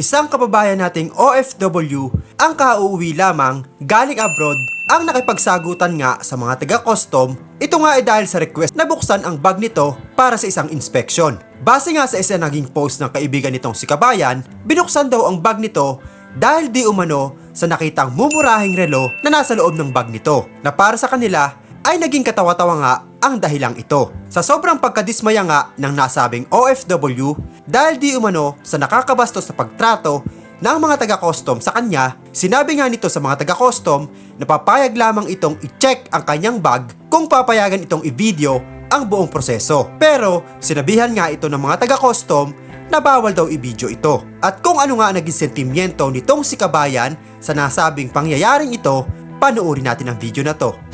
Isang kababayan nating OFW ang kauuwi lamang galing abroad ang nakipagsagutan nga sa mga taga-custom. Ito nga ay dahil sa request na buksan ang bag nito para sa isang inspeksyon. Base nga sa isa naging post ng kaibigan nitong si Kabayan, binuksan daw ang bag nito dahil di umano sa nakitang mumurahing relo na nasa loob ng bag nito na para sa kanila ay naging katawa-tawa nga ang dahilang ito. Sa sobrang pagkadismaya nga ng nasabing OFW dahil di umano sa nakakabastos na pagtrato ng mga taga-custom sa kanya, sinabi nga nito sa mga taga-custom na papayag lamang itong i-check ang kanyang bag kung papayagan itong i-video ang buong proseso. Pero sinabihan nga ito ng mga taga-custom na bawal daw i-video ito. At kung ano nga naging sentimiento nitong si Kabayan sa nasabing pangyayaring ito, panuorin natin ang video na to.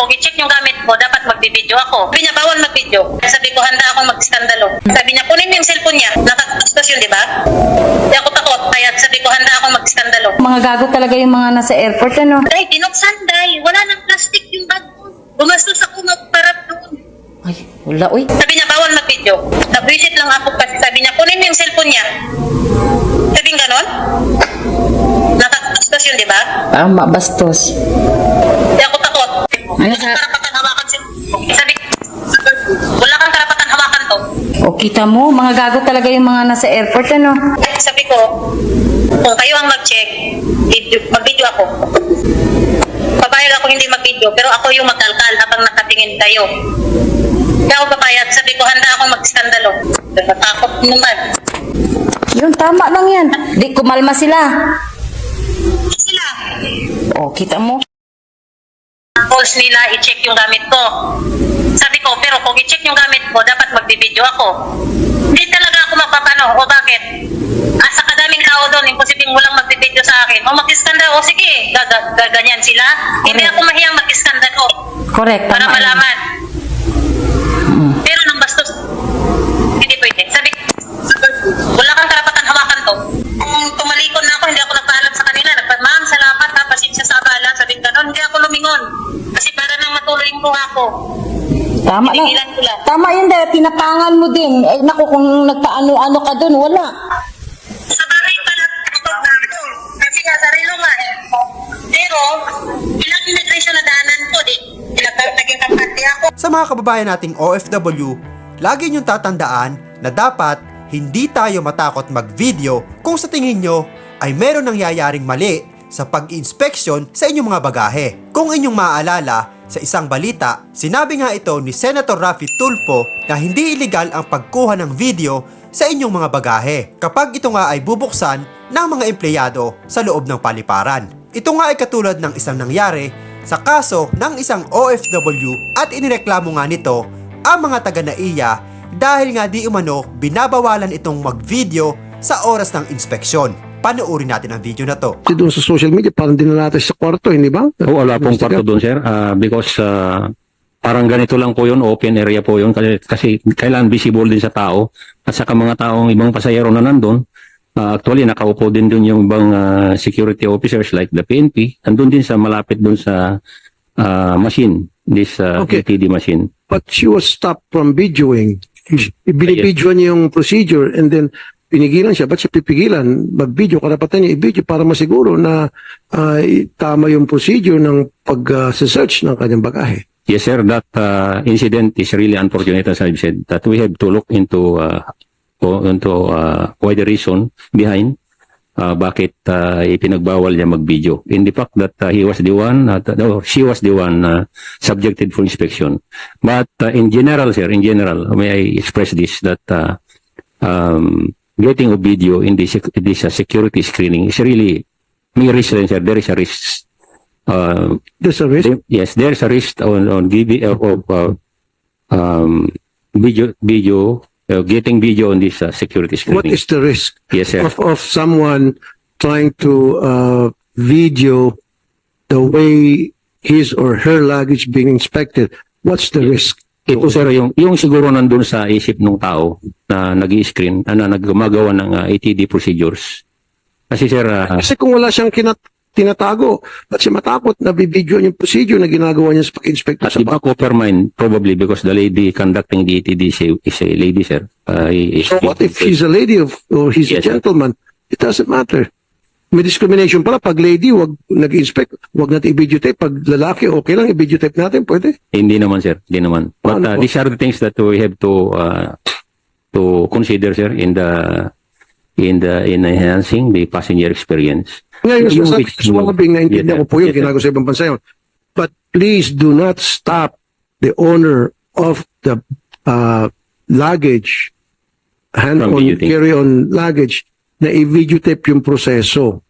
Kung i-check yung gamit mo, dapat magbibideo ako. Sabi niya, bawal magbideo. Sabi ko, handa akong mag-skandalo. Sabi niya, kunin mo yung cellphone niya. Nakakastos yun, di ba? Di ako takot. Kaya sabi ko, handa akong mag-skandalo. Mga gago talaga yung mga nasa airport, ano? Day, dinuksan, day. Wala nang plastic yung bag ko. Gumastos ako magparap doon. Ay, wala, uy. Sabi niya, bawal mag-video. Nabwisit lang ako kasi sabi niya, kunin mo yung cellphone niya. Sabi nga ganon? Nakakastos yun, di ba? Parang mabastos. Di ako takot. Ano sa- karapatan hawakan si... Sabi, wala kang karapatan hawakan to. O kita mo, mga gago talaga yung mga nasa airport, ano? Ay, sabi ko, kung kayo ang mag-check, video- mag-video ako. Papayag ako hindi mag-video, pero ako yung mag-alkal habang nakatingin kayo. Kaya ako papayag, sabi ko, handa akong mag-skandalo. Natakot naman. Yun, tama lang yan. Di kumalma sila. Sila, O, kita mo. Calls nila, i-check yung gamit ko. Sabi ko, pero kung i-check yung gamit mo, dapat magbibideo ako. Hindi talaga ako magpapano. O bakit? Asa kadaming tao doon, imposibleng walang magbibideo sa akin. O mag-skandalo, o sige, gaga- gaganyan sila. Hindi ako mahiyang mag-skandalo Correct, para malaman. Pero nang bastos, hindi pwede. Sabi, wala kang karapatan hawakan to. Kung tumalikon na ako, hindi ako nagpaalam sa kanila. Nagpa, ma'am, salamat ha, pasensya sa abala. Sabi ganon, hindi ako lumingon. Kasi para nang matuloy yung buha ko. Tama lang. Ko lang. Tama yun, dahil tinapangan mo din. Eh, naku, kung nagpaano-ano ka dun, wala. Sa bahay pala, kapag ko. Kasi nga, sarilo nga eh. Pero, ilang immigration na daanan ko, di, ilang naging kampante ako. Sa mga kababayan nating OFW, lagi niyong tatandaan na dapat hindi tayo matakot mag-video kung sa tingin nyo ay meron nangyayaring mali sa pag-inspeksyon sa inyong mga bagahe. Kung inyong maaalala, sa isang balita, sinabi nga ito ni Senator Raffy Tulfo na hindi illegal ang pagkuha ng video sa inyong mga bagahe kapag ito nga ay bubuksan ng mga empleyado sa loob ng paliparan. Ito nga ay katulad ng isang nangyari sa kaso ng isang OFW at inireklamo nga nito ang mga taga-NAIA dahil nga di umano binabawalan itong mag-video sa oras ng inspeksyon. Panoorin natin ang video na to. Kasi doon sa social media, parang dinala natin sa kwarto, hindi ba? Oo, wala pong kwarto doon, sir. Ah, because ah, parang ganito lang po yun, open area po yun. Kasi, kasi kailangan visible din sa tao. At saka mga taong ibang pasahero na nandun. ah, actually, nakaupo din doon yung ibang ah, security officers like the PNP. Nandun din sa malapit doon sa ah, machine, this ah, Okay. LTD machine. But she was stopped from videoing. Binibidyo niya yung procedure and then pinigilan siya. Ba't siya pipigilan? Mag-video, karapatan niya i-video para masiguro na ah, tama yung procedure ng pag-search ng kanyang bagahe. Yes, sir. That uh, incident is really unfortunate, as I've said. That we have to look into uh, into uh, why the reason behind uh, bakit uh, ipinagbawal niya mag-video. In the fact that uh, he was the one, uh, no, she was the one uh, subjected for inspection. But uh, in general, sir, in general, may I express this that uh, um, getting a video in this this uh, security screening is really may risk, sir. There is a risk. Uh, There's a risk. there- yes, there's a risk on on giving of, of uh, um, video video uh, getting video on this uh, security screening. What is the risk yes, sir. of, of someone trying to uh, video the way his or her luggage being inspected? What's the risk? Ito sir, yung, yung siguro nandun sa isip ng tao na nag screen na naggumagawa ng uh, ATD procedures. Kasi sir, uh, Kasi kung wala siyang kinat tinatago, ba't siya matakot na bibidyo yung procedure na ginagawa niya sa pag-inspect at sa iba ko per mind, probably because the lady conducting the ATD is a, is a lady, sir. Uh, is, So what if she's a lady of, or he's Yes, a sir. gentleman? It doesn't matter. May discrimination pala. Pag lady, wag nag-inspect, wag natin i-videotape. Pag lalaki, okay lang, i-videotape natin, pwede. Hindi naman, sir. Hindi naman. But Paano uh, po? these are the things that we have to uh, to consider, sir, in the in the in enhancing the passenger experience. Ngayon, Yung sa which- swabbing, naintindihan Yes, ko po yun. Yes, ginagawa sa ibang bansa yun. But please do not stop the owner of the uh, luggage, hand-on, carry-on luggage, na i-videotape yung proseso.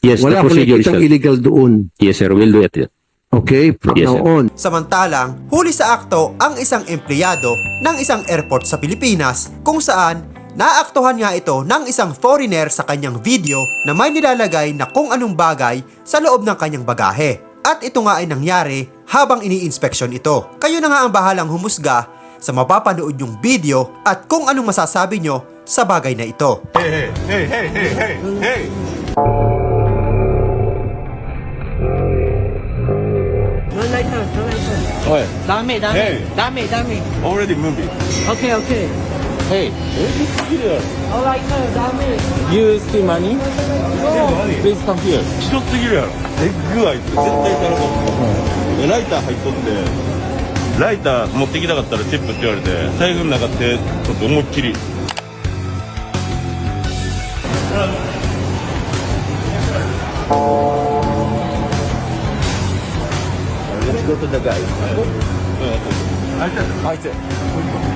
Yes, Wala the akong procedure nakitang illegal doon. Yes, sir. We'll do it. Okay? From Yes, now sir. on. Samantalang, huli sa akto ang isang empleyado ng isang airport sa Pilipinas kung saan naaktuhan nga ito ng isang foreigner sa kanyang video na may nilalagay na kung anong bagay sa loob ng kanyang bagahe. At ito nga ay nangyari habang ini-inspeksyon ito. Kayo na nga ang bahalang humusga sa mapapanood yung video at kung anong masasabi nyo sa bagay na ito. Oi, ダメダメ Hey. ダメダメ already moving. OK OK Hey, Alright no ダメ you steal money? Please come here. ひどすぎるやろエッグあいつ絶対頼むでライター入っとって ライター持ってきたかったらチップって言われて財布の中手取って思いっきり Let's go to the guy. あいつ。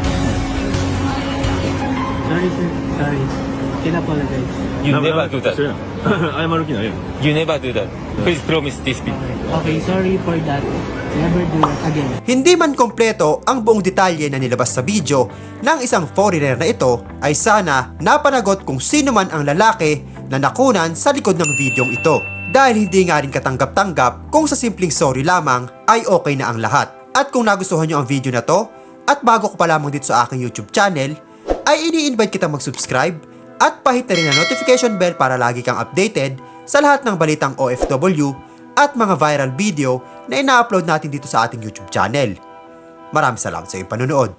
Sorry sir, sorry. Can apologize. You No, never do that. Sir, ayamaraki na yun. You never do that. Please promise this people. Okay. okay, sorry for that. Never do that again. Hindi man kompleto ang buong detalye na nilabas sa video ng isang foreigner na ito ay sana napanagot kung sino man ang lalaki na nakunan sa likod ng videong ito. Dahil hindi nga rin katanggap-tanggap kung sa simpleng sorry lamang ay okay na ang lahat. At kung nagustuhan nyo ang video na to, at bago ko pa lamang dito sa aking YouTube channel, ay ini-invite kita mag-subscribe at pahit na rin ang notification bell para lagi kang updated sa lahat ng balitang OFW at mga viral video na ina-upload natin dito sa ating YouTube channel. Maraming salamat sa iyong panunood.